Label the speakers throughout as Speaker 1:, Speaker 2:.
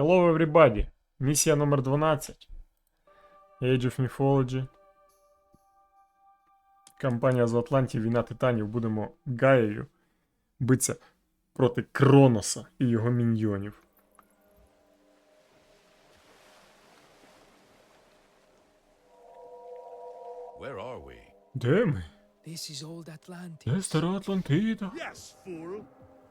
Speaker 1: Hello everybody! Місія номер 12. Age of Mythology. Кампанія з Атлантів, війна титанів. Будемо Гаєю битися проти Кроноса і його міньйонів.
Speaker 2: Where are we?
Speaker 1: Де ми?
Speaker 3: This is old Atlantis.
Speaker 1: Де стара Атлантида?
Speaker 4: Yes, fool.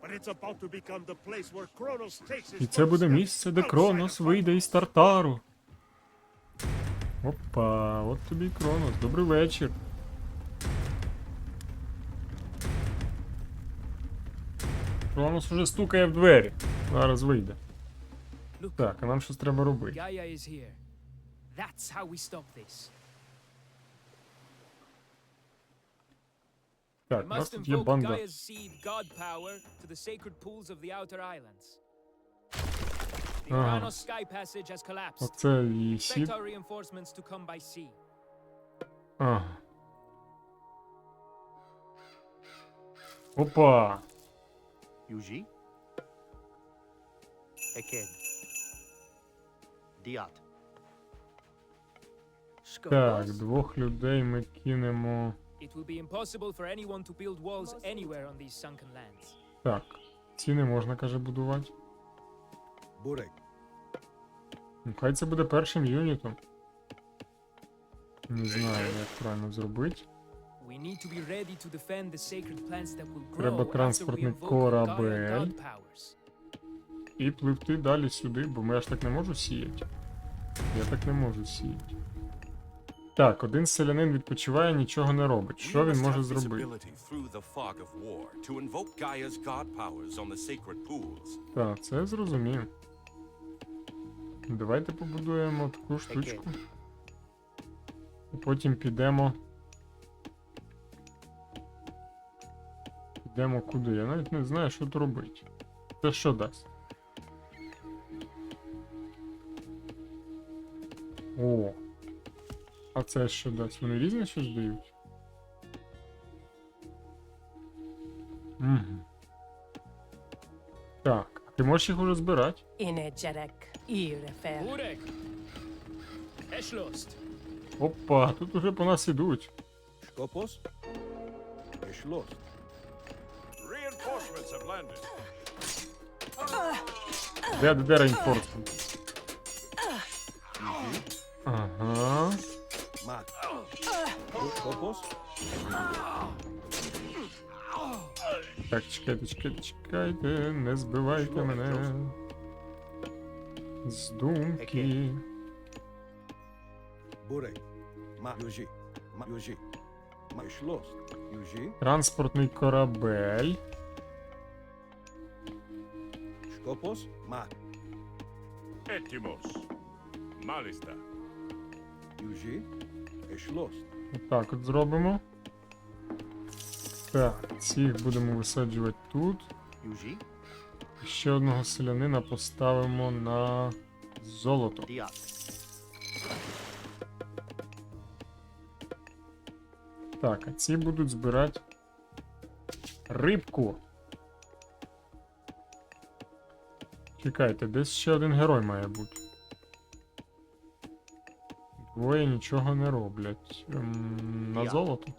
Speaker 4: But it's about to become the place where Kronos takes his
Speaker 1: І це буде місце, де Кронос вийде із Тартару. Опа, от тобі і Кронос. Добрий вечір. Кронос уже стукає в двері. Зараз вийде. Так, а нам щось треба робити. Так, у нас
Speaker 3: must
Speaker 1: тут є
Speaker 3: invoke
Speaker 1: банда.
Speaker 3: Gaia's seed god power to the sacred pools of the outer islands. The
Speaker 1: Ага.
Speaker 3: Uranos sky passage has collapsed.
Speaker 1: Оце її
Speaker 3: Expect
Speaker 1: сід.
Speaker 3: our reinforcements to come by sea.
Speaker 1: Ага. Опа!
Speaker 5: Yuji? Eked. Diat.
Speaker 1: Так,
Speaker 5: Skopos?
Speaker 1: двох людей ми кинемо.
Speaker 3: It will be impossible for anyone to build walls anywhere on these sunken lands.
Speaker 1: Так, ці не можна, каже, будувати.
Speaker 5: Burek.
Speaker 1: Ну, Хай це буде першим юнітом. Не знаю, як правильно зробити.
Speaker 3: We need to be ready to defend the sacred plants that will grow
Speaker 1: Треба
Speaker 3: after we
Speaker 1: транспортний
Speaker 3: invoke
Speaker 1: корабель.
Speaker 3: God powers.
Speaker 1: І пливти далі сюди, бо ми аж так не можу сіяти. Я так не можу сіяти. Так, один селянин відпочиває, нічого не робить. Що він може зробити? Так, це я зрозумів. Давайте побудуємо таку штучку. І потім підемо. Підемо куди? Я навіть не знаю, що тут робити. Це що дасть? О. А це що дасть? Вони різне щось дають? Угу. Так, а ти можеш їх уже збирати? Опа, тут уже по нас ідуть.
Speaker 2: Have landed.
Speaker 1: Де, де, де рейнфорсмент? Так, чекайте, чекайте, чекайте, не збивайте мене. З думки. Транспортний корабель.
Speaker 5: Skopos? Ma.
Speaker 2: Etimos. Malista.
Speaker 5: Yuji? Geschlossen.
Speaker 1: Так, от зробимо. Так, цих будемо висаджувати тут. Ще одного селянина поставимо на золото. Так, а ці будуть збирати рибку. Чекайте, десь ще один герой має бути. Двоє нічого не роблять. Ем, на золото.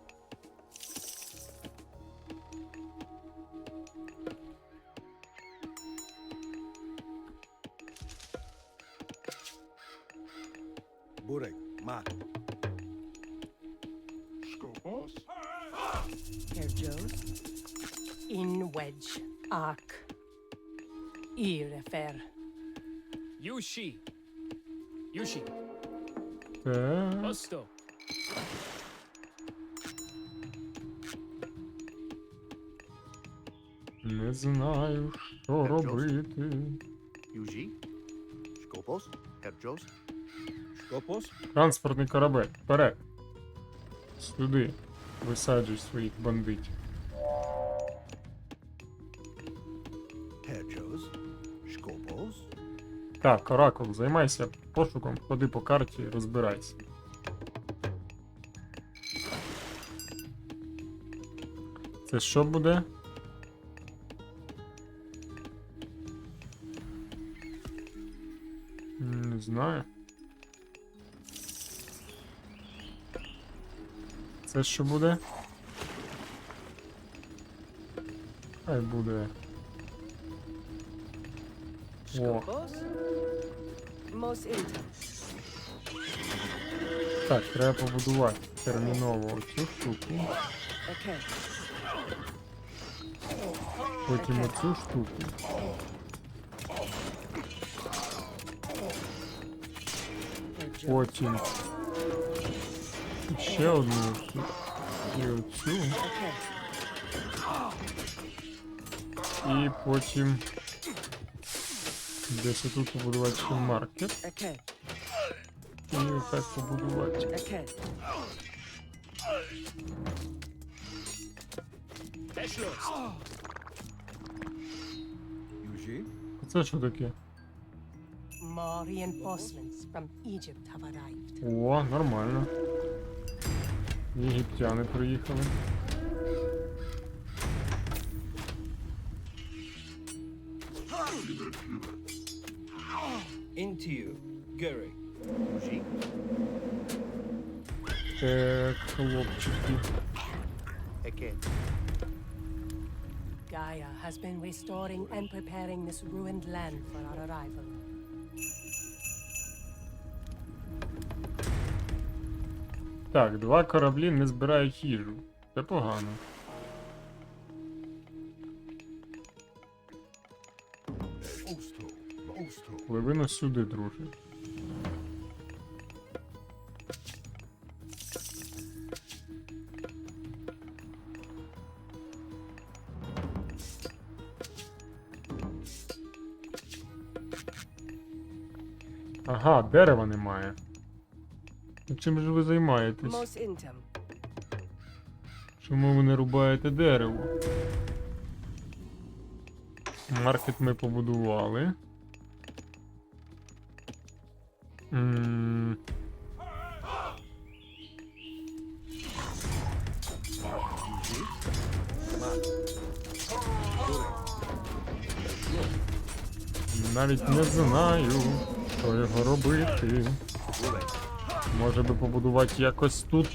Speaker 1: Не знаю, що робити.
Speaker 5: Yuji? Skopos? Erjos? Skopos?
Speaker 1: Транспортний корабель. Вперед. Сюди. Висаджуй своїх бандитів.
Speaker 5: Erjos? Skopos?
Speaker 1: Так, Оракул, займайся пошуком, ходи по карті, розбирайся. Це що буде? Не знаю. Це що буде? Хай буде. О, так, треба побудувати терміново оцю штуку, потім оцю штуку. Потім ще одну оцю. І оцю.
Speaker 6: Okay.
Speaker 1: І потім десь тут побудувати ще маркет.
Speaker 6: Okay.
Speaker 1: І так побудувати.
Speaker 6: Okay.
Speaker 3: Beschloss.
Speaker 5: Yuji?
Speaker 1: Це що таке?
Speaker 6: More reinforcements from Egypt have arrived.
Speaker 1: О, нормально. Єгиптяни приїхали.
Speaker 7: Into you, Guri.
Speaker 5: Yuji?
Speaker 1: Так, хлопчики.
Speaker 5: Eke.
Speaker 6: Gaia has been restoring and preparing this ruined land for our arrival.
Speaker 1: Так, два кораблі не збирають їжу. Це погано.
Speaker 5: Osto.
Speaker 1: Сюди, друже. Ага, дерева немає. Чим же ви займаєтесь? Чому ви не рубаєте дерево? Маркет ми побудували. М, Навіть не знаю, що його робити. Може би побудувати якось тут.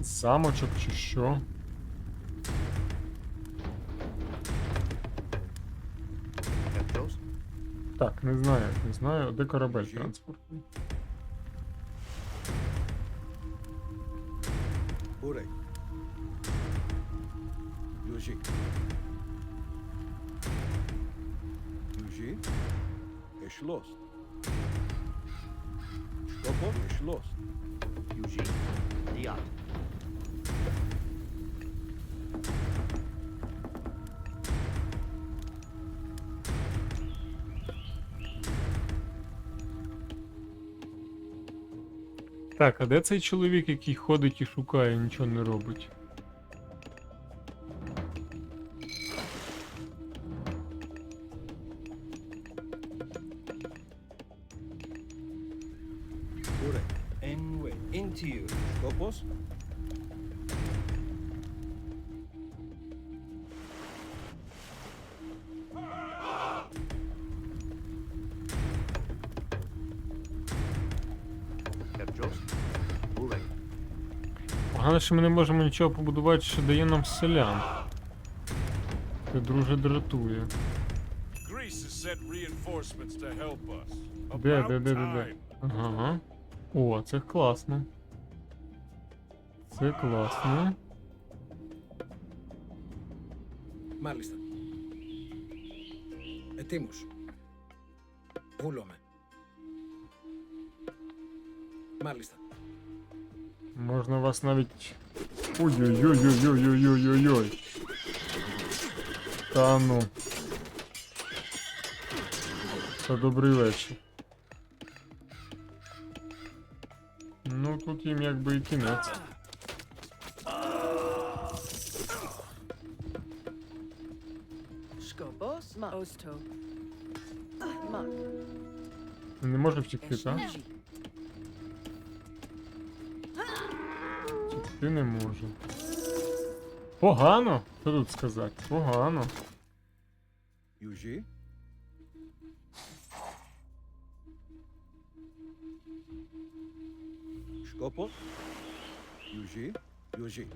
Speaker 1: Замочок чи що? Так, не знаю, не знаю, де корабель транспортний.
Speaker 5: Urek. Geschlossen. Stopo? Geschlossen. Yuji? Diat.
Speaker 1: Так, а де цей чоловік, який ходить і шукає, нічого не робить? Погано, що ми не можемо нічого побудувати, що дає нам селян. Це друже дратує.
Speaker 4: Greece has sent reinforcements to help us.
Speaker 1: Де,
Speaker 4: About
Speaker 1: де, де, де, де?
Speaker 4: time.
Speaker 1: Ага. О, це класно. Це класно.
Speaker 8: Μάλιστα. Ετοίμος. Βούλομαι. Μάλιστα.
Speaker 1: Можна вас навіть. Ой-ой-ой-ой-ой-ой-ой-ой-ой. Та ну. Та добрий вечір. Ну тут їм якби і кінець. Не може втекти, так?
Speaker 6: Eshiji.
Speaker 1: Не може. Погано? Що тут сказати? Погано.
Speaker 5: Южі. Шкопо? Южі. Южі.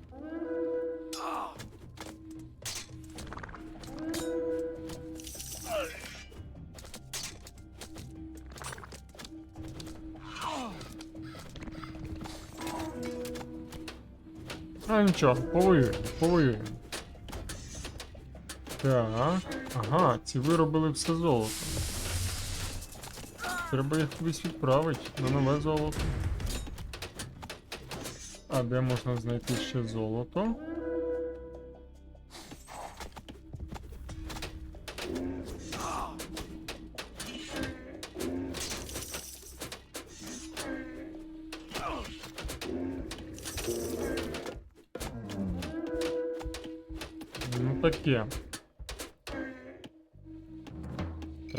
Speaker 1: Нічого, повоюємо, повоюємо. Так. Ага, ці виробили все золото. Треба їх кудись відправити на нове золото. А де можна знайти ще золото?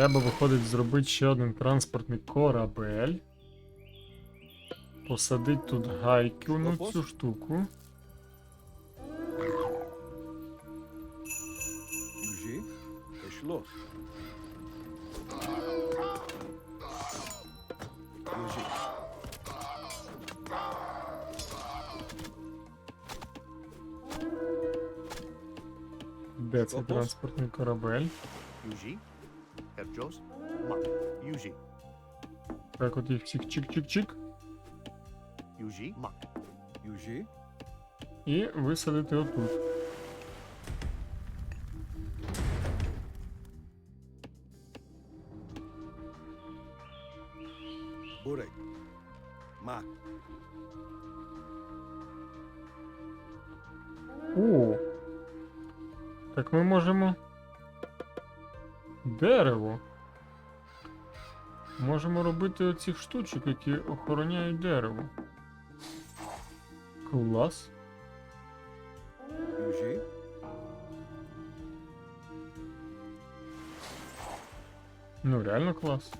Speaker 1: Треба виходить зробити ще один транспортний корабель. Посадить тут гайку на цю штуку. Де
Speaker 5: Опус.
Speaker 1: транспортний корабель?
Speaker 4: Herjos, Mak, Yuji,
Speaker 1: Так вот их чик-чик-чик-чик.
Speaker 4: Yuji, Mak.
Speaker 5: Южі.
Speaker 1: І висадити отут. Дерево. Можемо робити оцих штучок, які охороняють дерево. Клас. Ну, реально клас.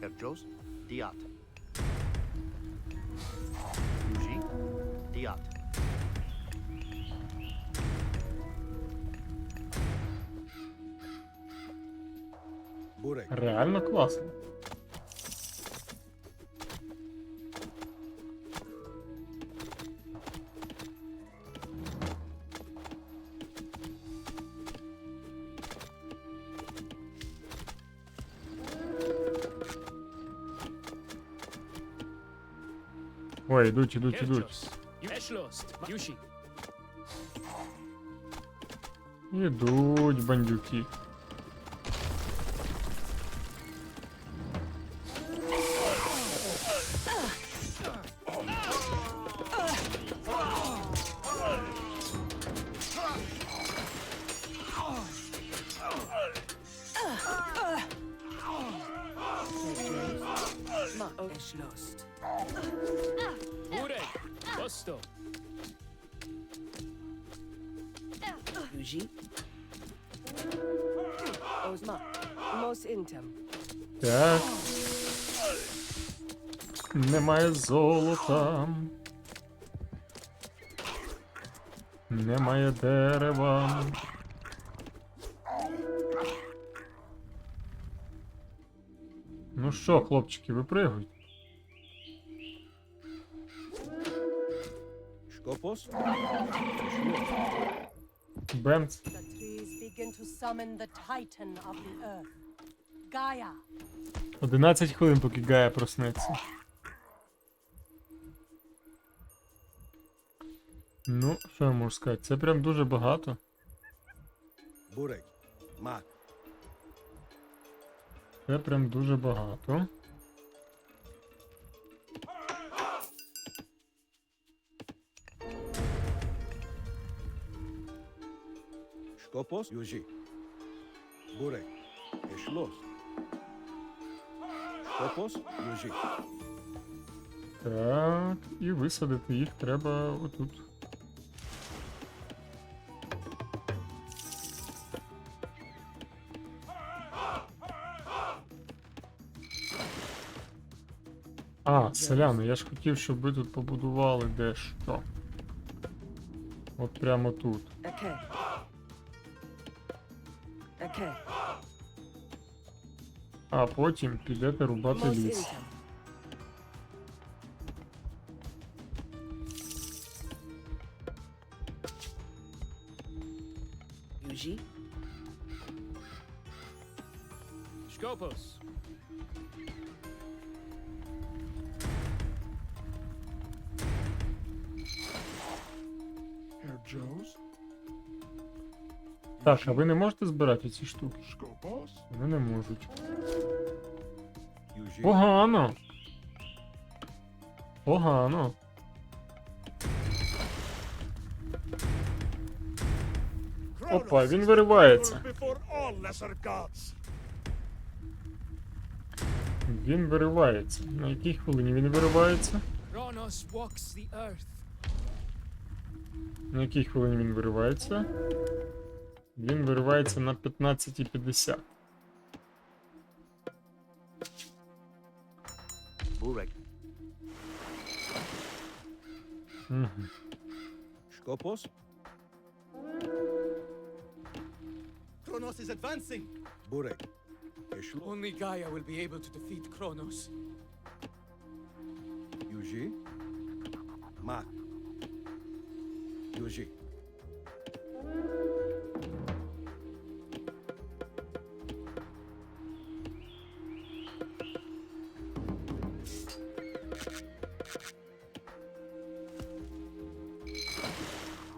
Speaker 4: Herjos, Diat. Yuji, Diat.
Speaker 5: Бурек.
Speaker 1: Реально класно. Ой, ідуть, ідуть,
Speaker 3: Идуть,
Speaker 1: Ідуть бандюки.
Speaker 6: Yuji. Ozma. Mos intem.
Speaker 1: Так. Немає золота. Немає дерева. Ну що, хлопчики, випригуйте.
Speaker 5: Шкопос.
Speaker 1: Бенц.
Speaker 6: The trees begin to summon the titan of the earth. Gaia.
Speaker 1: 11 хвилин, поки Гая проснеться. Ну, що я можу сказати? Це прям дуже багато.
Speaker 5: Бурек. Мак.
Speaker 1: Це прям дуже багато.
Speaker 5: Шкопос. Южі. Бурек. Ешлос. Шкопос. Южі.
Speaker 1: Так, і висадити їх треба отут. А, селяни, я ж хотів, щоб ви тут побудували дещо. От прямо тут.
Speaker 6: Okay.
Speaker 1: А потім підете рубати ліс. Так, а ви не можете збирати ці штуки? Вони не можуть. Погано. Погано. Опа, він виривається. Він виривається. На якій хвилині він виривається? На якій хвилині він виривається? Він виривається на 15,50.
Speaker 5: Бурек.
Speaker 1: Угу.
Speaker 5: Шкопос?
Speaker 7: Kronos is advancing.
Speaker 5: Burek.
Speaker 7: Only Gaia will be able to defeat Kronos.
Speaker 5: Yuji? Ma. Yuji.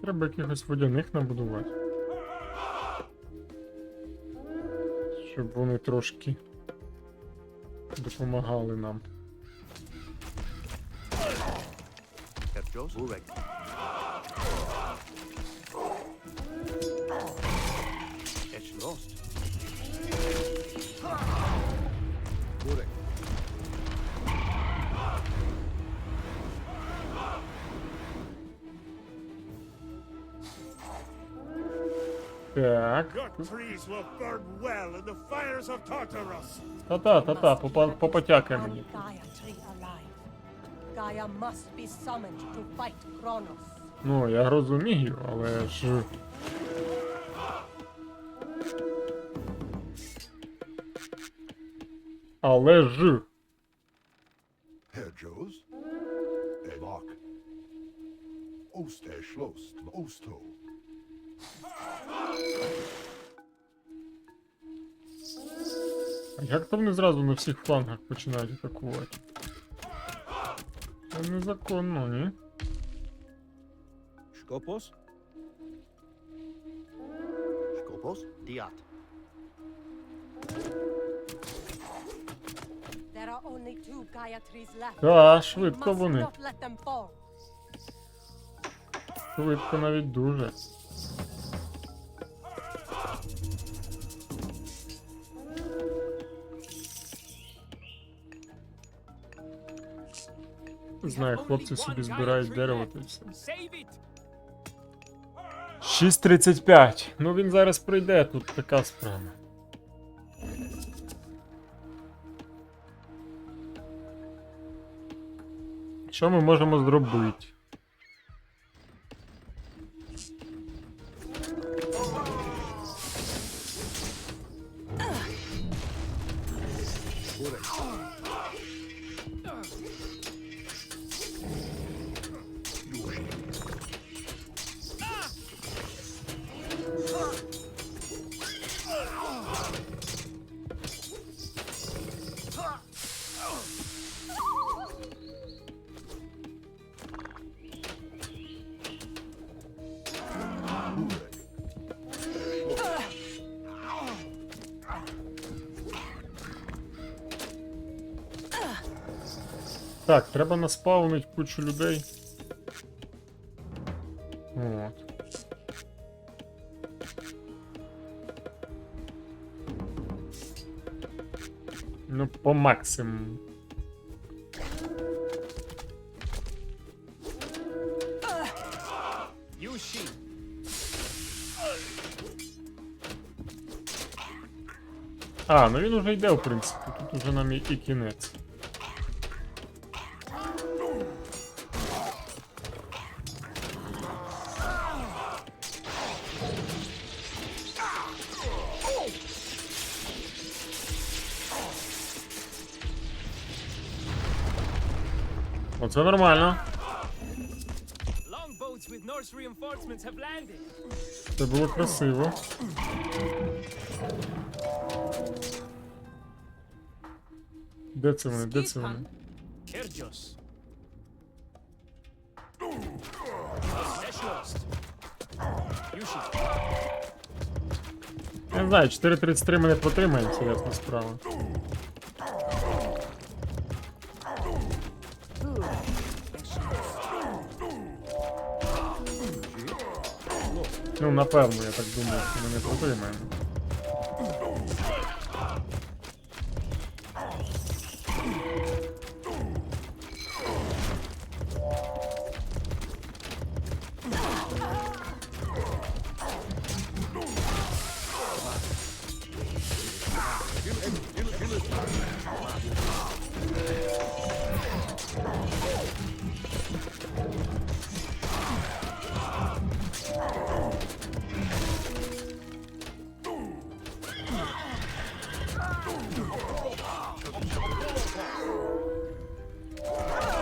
Speaker 1: Треба якихось водяних набудувати. Щоб вони трошки допомагали нам.
Speaker 5: Бурек.
Speaker 6: Be summoned to fight Kronos.
Speaker 1: Ну, я розумію, але ж. Але ж.
Speaker 9: Herr Joes? Evak. Oster Schloss, Osto.
Speaker 1: як то вони зразу на всіх флангах починають атакувати? Це незаконно, ні?
Speaker 5: Σκόπος. Σκόπος. Διάτ.
Speaker 6: There are only two Gaia trees left.
Speaker 1: Та,
Speaker 6: We
Speaker 1: швидко
Speaker 6: must
Speaker 1: вони.
Speaker 6: not let them fall.
Speaker 1: Швидко навіть дуже. Не знаю, хлопці собі збирають дерево та й все. 6.35. Ну він зараз прийде, тут така справа. Що ми можемо зробити? Так, треба наспаунити кучу людей. От. Ну, по максимуму. А, ну він уже йде, в принципі. Тут уже нам і кінець. Оце нормально.
Speaker 3: Longboats with Norse reinforcements have landed.
Speaker 1: Це було красиво. Де це вони? Де це вони?
Speaker 3: Kerjos. Specialist. Yushi.
Speaker 1: Я не знаю, 4.33 ми не потримаємо, це ясна справа. Ну, напевно, я так думаю, що ми не потримаємо.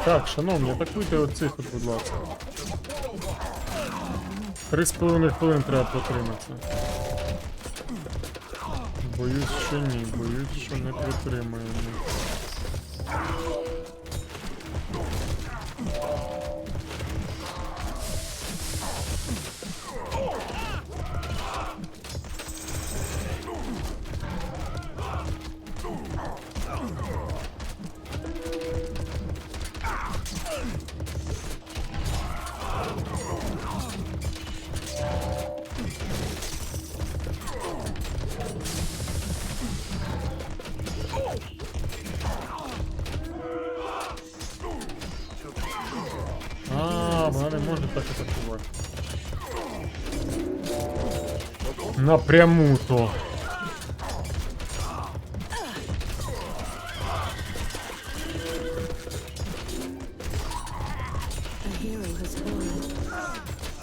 Speaker 1: Так, шановні, атакуйте оцих от, будь ласка. Три з половиною хвилин треба протриматися. Боюсь, що ні, боюсь, що не протримаємо. А, вона не може так атакувати. Напряму то.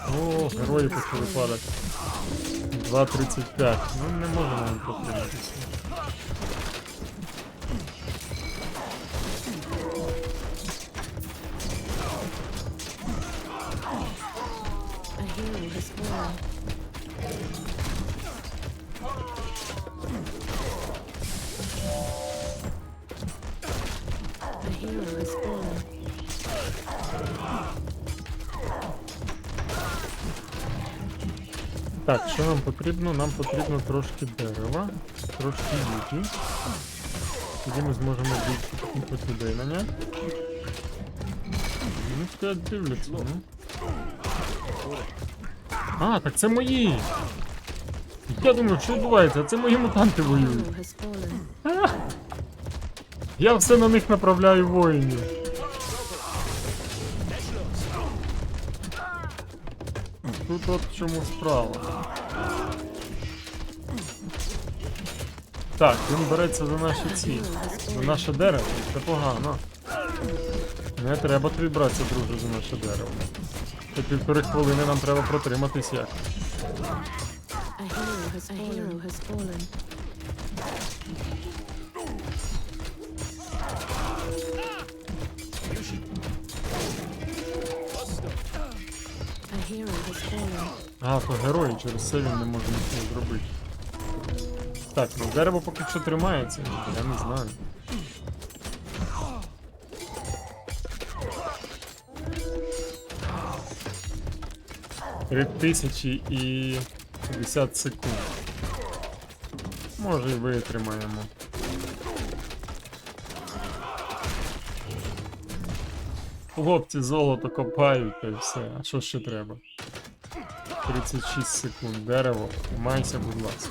Speaker 1: О, герої почали падати. 2.35. Ну не можемо їм потриматися. Так, що нам потрібно? Нам потрібно трошки дерева, трошки їжі. Тоді ми зможемо більше людей наняти. Ну, стоять дивляться, ну. А, так це мої! Я думаю, що відбувається? Це мої мутанти воюють. Я все на них направляю воїнів. Тут от чому справа. Так, він береться за наші ці. За наше дерево. Це погано. Не треба тобі братися, друже, за наше дерево. Це півтори хвилини нам треба протриматись як. А, то герой, через це він не може нічого зробити. Так, ну дерево поки що тримається, я не знаю. Три тисячі і 50 секунд. Може і витримаємо. Хлопці золото копають та й все. А що ще треба? 36 секунд. Дерево. Тримайся, будь ласка.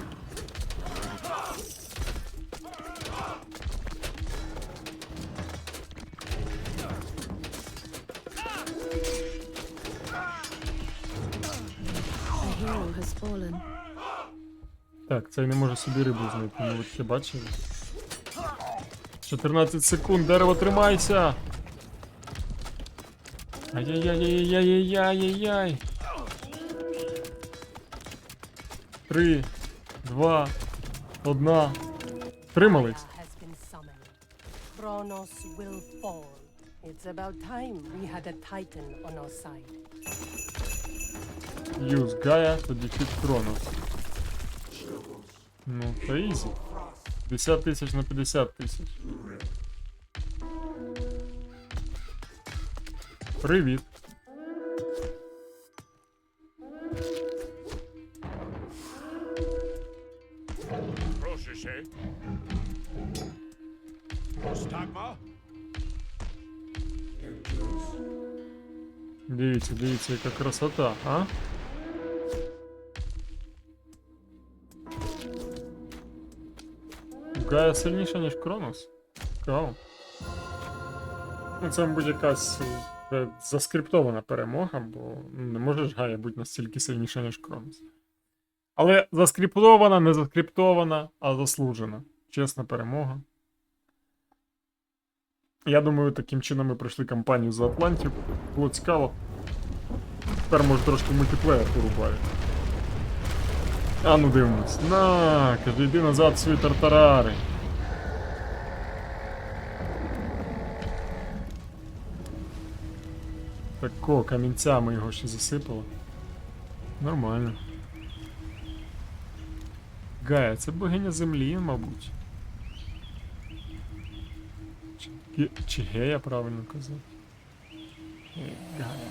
Speaker 1: Так, цей не може собі рибу знайти. Ну ви таке бачили? 14 секунд, дерево тримайся! Ай-яй-яй-яй-яй-яй-яй-яй! Три, два, одна. Тримались.
Speaker 6: Has been summoned. Kronos will fall. It's about time we had a titan on our side.
Speaker 1: Use Gaia to defeat Кронос. Ну, то ізі. 50 тисяч на 50 тисяч. Привіт.
Speaker 4: Proszę się. Stagma?
Speaker 1: Дивіться, дивіться, яка красота, а? Гая сильніша, ніж Кронос. Цікаво. Ну, це, мабуть, якась е, заскриптована перемога, бо ну, не може ж Гая бути настільки сильніша, ніж Кронос. Але заскриптована, не заскриптована, а заслужена. Чесна перемога. Я думаю, таким чином ми пройшли кампанію за Атлантів. Було цікаво. Тепер може трошки мультиплеєр порубаю. А ну дивимось. На, каже, йди назад свої тартарари. Тако, камінцями його ще засипало. Нормально. Гая, це богиня землі, мабуть. Чи, чи гея правильно казати? Е, Гая.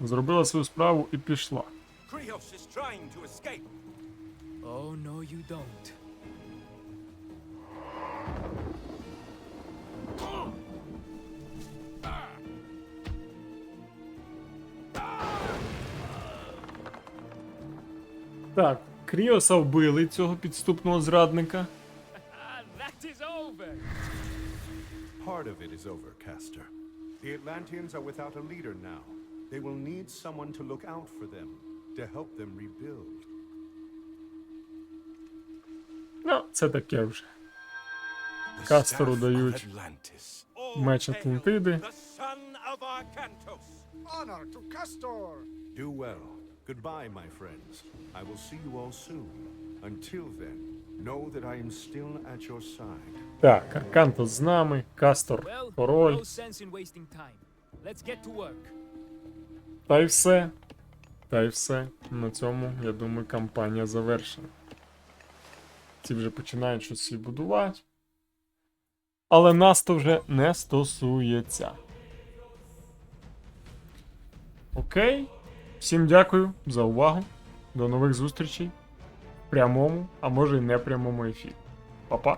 Speaker 1: Зробила свою справу і пішла.
Speaker 2: Krios is trying to escape.
Speaker 3: Oh, no, you don't.
Speaker 1: Так, Кріоса вбили цього підступного зрадника.
Speaker 3: Ah.
Speaker 10: Part of it is over, Castor. The Atlanteans are without a leader now. They will need someone to look out for them, to help them rebuild.
Speaker 1: Ну, це таке вже.
Speaker 2: The
Speaker 1: Кастору дають
Speaker 2: Atlantis.
Speaker 1: Меч Атлантиди.
Speaker 4: Honor to Castor!
Speaker 10: Do well. Goodbye, my friends. I will see you all soon. Until then, know that I am still at your side.
Speaker 1: Так, Аркантос з нами, Кастор, король. Та й все. Та й все. На цьому, я думаю, кампанія завершена. Ці вже починають щось будувати. Але нас то вже не стосується. Окей. Всім дякую за увагу. До нових зустрічей. В прямому, а може й не прямому ефірі. Па-па.